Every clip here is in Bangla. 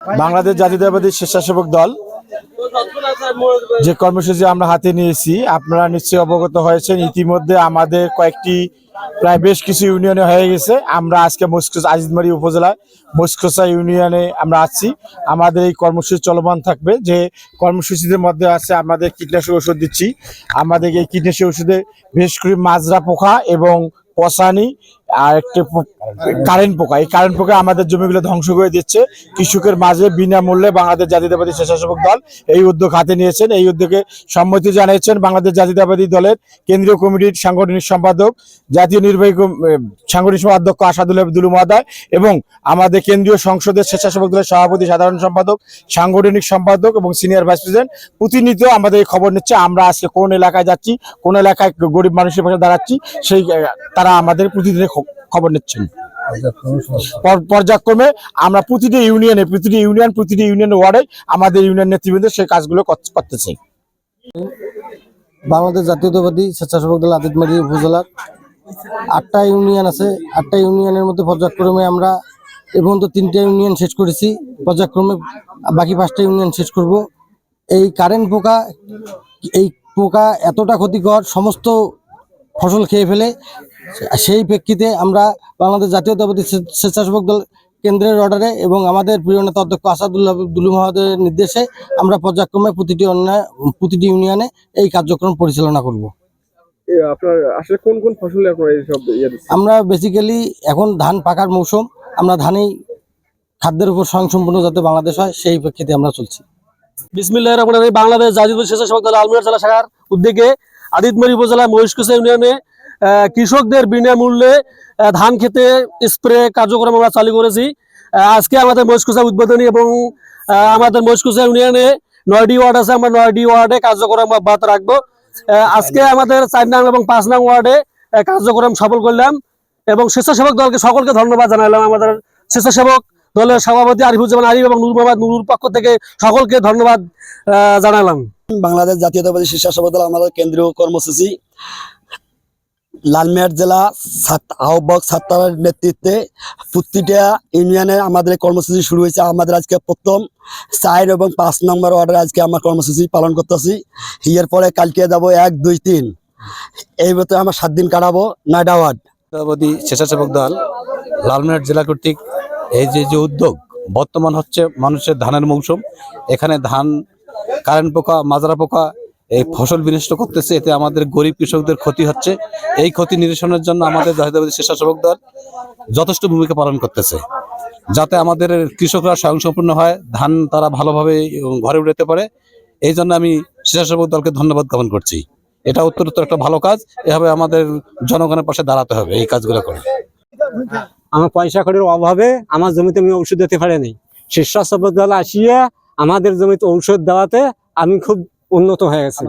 বাংলাদেশ জাতীয়তাবাদী স্বেচ্ছাসেবক দল। যে কর্মসূচি আমরা হাতে নিয়েছি, আপনারা নিশ্চয়ই অবগত হয়েছেন, ইতিমধ্যে আমাদের কয়েকটি প্রায় বেশ কিছু ইউনিয়নে হয়ে গেছে। আমরা আজকে মুস্কুস আজিদমারি উপজেলায়, মুস্কুসা ইউনিয়নে আমরা আছি। আমাদের এই কর্মসূচি চলমান থাকবে। যে কর্মসূচিদের মধ্যে আছে আমাদের কীটনাশক ওষুধ দিচ্ছি। আমাদের এই কীটনাশক ওষুধে বেশ করে মাজরা পোকা এবং পশানি আর একটি কারেন্ট পোকা। এই কারেন্ট পোকা আমাদের জমিগুলো ধ্বংস করে দিচ্ছে। কৃষকের মাঝে বিনামূল্যে বাংলাদেশ জাতীয়তাবাদী স্বেচ্ছাসেবক দল এই উদ্যোগ হাতে নিয়েছেন। এই উদ্যোগে সম্মতি জানিয়েছেন বাংলাদেশ জাতীয়তাবাদী দলের কেন্দ্রীয় কমিটির সাংগঠনিক সম্পাদক, জাতীয় নির্বাহী সাংগঠনিক অধ্যক্ষ আসাদুল দুলু মহোদয় এবং আমাদের কেন্দ্রীয় সংসদের স্বেচ্ছাসেবক দলের সভাপতি, সাধারণ সম্পাদক, সাংগঠনিক সম্পাদক এবং সিনিয়র ভাইস প্রেসিডেন্ট প্রতিনিয়ত আমাদের এই খবর নিচ্ছে। আমরা আজকে কোন এলাকায় যাচ্ছি, কোন এলাকায় গরিব মানুষের পাশে দাঁড়াচ্ছি, সেই তারা আমাদের প্রতিদিনের খ- খবর নিচ্ছেন। পর- পর্যায়ক্রমে আমরা প্রতিটি ইউনিয়নে প্রতিটি ইউনিয়ন প্রতিটি ইউনিয়ন ওয়ার্ডে আমাদের ইউনিয়ন নেতৃবৃন্দ সেই কাজগুলো কর- করতেছে। বাংলাদেশ জাতীয়তাবাদী স্বেচ্ছাসেবক দল আদিতমারি উপজেলার আটটা ইউনিয়ন আছে। আটটা ইউনিয়নের মধ্যে পর্যায়ক্রমে আমরা এ পর্যন্ত তিনটা ইউনিয়ন শেষ করেছি। পর্যায়ক্রমে বাকি পাঁচটা ইউনিয়ন শেষ করব। এই কারেন্ট পোকা এই পোকা এতটা ক্ষতিকর সমস্ত ফসল খেয়ে ফেলে সেই প্রেক্ষিতে আমরা বাংলাদেশ জাতীয়তাবাদী স্বে- স্বেচ্ছাসেবক দল কেন্দ্রের অর্ডারে এবং আমাদের প্রিয় নেতা অধ্যক্ষ আসাদুল্লাহ দুলু মহোদয়ের নির্দেশে আমরা পর্যায়ক্রমে প্রতিটি অন্যায় প্রতিটি ইউনিয়নে এই কার্যক্রম পরিচালনা করব। আপনার আসলে কোন কোন ফসলে আপনারা এইসব ইয়ে আমরা বেসিক্যালি এখন ধান পাকার মৌসুম আমরা ধানেই খাদ্যের উপর স্বয়ংসম্পূর্ণ যাতে বাংলাদেশ হয় সেই প্রেক্ষিতে আমরা চলছি। বিসমিল্লাহ রহমান বাংলাদেশ জাতীয় স্বেচ্ছাসেবক দল আলমিরা জেলা শাখার উদ্যোগে আদিতমরি উপজেলা মহিষকুচা ইউনিয়নে কৃষকদের বিনামূল্যে ধান খেতে স্প্রে কার্যক্রম আমরা চালু করেছি। আজকে আমাদের মহিষকুচা উদ্বোধনী এবং আমাদের মহিষকুচা ইউনিয়নে নয়টি ওয়ার্ড আছে, আমরা নয়টি ওয়ার্ডে কার্যক্রম অব্যাহত রাখব। আজকে আমাদের চার নং এবং পাঁচ নং ওয়ার্ডে কার্যক্রম সফল করলাম এবং স্বেচ্ছাসেবক দলকে সকলকে ধন্যবাদ জানালাম আমাদের স্বেচ্ছাসেবক দলের সভাপতি আরিফুজ্জামান আরিফ এবং নূর মোহাম্মদ নুরুর পক্ষ থেকে সকলকে ধন্যবাদ জানালাম। বাংলাদেশ জাতীয়তাবাদী স্বেচ্ছাসেবক দল আমাদের কেন্দ্রীয় কর্মসূচি। লালমিয়ার জেলা আহ্বায়ক ছাত্রের নেতৃত্বে প্রতিটা ইউনিয়নে আমাদের কর্মসূচি শুরু হয়েছে। আমাদের আজকে প্রথম চার এবং পাঁচ নম্বর ওয়ার্ডে আজকে আমরা কর্মসূচি পালন করতেছি। এর পরে কালকে যাব এক, দুই, তিন। এই মতো আমরা সাত দিন কাটাবো। নয়টা ওয়ার্ড। স্বেচ্ছাসেবক দল লালমিনাট জেলা কর্তৃক এই যে যে উদ্যোগ, বর্তমান হচ্ছে মানুষের ধানের মৌসুম। এখানে ধান কারেন্ট পোকা, মাজরা পোকা এই ফসল বিনষ্ট করতেছে, এতে আমাদের গরিব কৃষকদের ক্ষতি হচ্ছে। এই ক্ষতি নিরসনের জন্য আমাদের জাতীয়তাবাদী স্বেচ্ছাসেবক দল যথেষ্ট ভূমিকা পালন করতেছে। যাতে আমাদের কৃষকরা স্বয়ংসম্পূর্ণ হয়, ধান তারা ভালোভাবে ঘরে উঠাতে পারে। এই জন্য আমি স্বেচ্ছাসেবক দলকে ধন্যবাদ জ্ঞাপন করছি। এটা উত্তরোত্তর একটা ভালো কাজ, এভাবে আমাদের জনগণের পাশে দাঁড়াতে হবে এই কাজগুলো করে। আমার পয়সা কড়ির অভাবে আমার জমিতে আমি ঔষধ দিতে পারিনি। স্বেচ্ছাসেবক দল আসিয়া আমাদের জমিতে ঔষধ দেওয়াতে আমি খুব উন্নত হয়ে গেছে।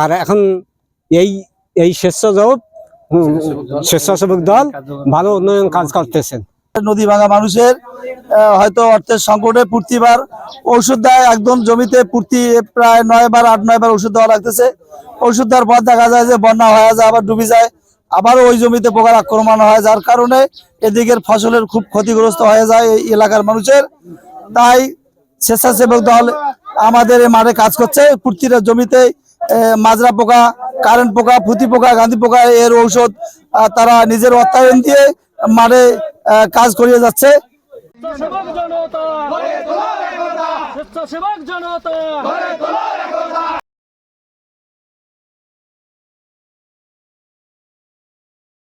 আর এখন এই এই স্বেচ্ছাসেবক হুম, স্বেচ্ছাসেবক দল ভালো উন্নয়ন কাজ করতেছেন। নদী ভাঙা মানুষের আহ, হয়তো অর্থের সংকটে প্রতিবার ওষুধ দেয় একদম জমিতে প্রতি প্রায় নয় বার আট নয় বার ওষুধ দেওয়া লাগতেছে। ওষুধ দেওয়ার পর দেখা যায় যে বন্যা হয়ে যায় আবার ডুবে যায়। আবারও ওই জমিতে পোকার আক্রমণ হয় যার কারণে এদিকের ফসলের খুব ক্ষতিগ্রস্ত হয়ে যায় এই এলাকার মানুষের। তাই স্বেচ্ছাসেবক দল আমাদের মাঠে কাজ করছে। প্রতিটা জমিতে মাজরা পোকা কারেন্ট পোকা, ফুতি পোকা গান্ধী পোকা, এর ঔষধ তারা নিজের অর্থায়ন দিয়ে মাঠে কাজ করিয়ে যাচ্ছে। জনতা। জনতা।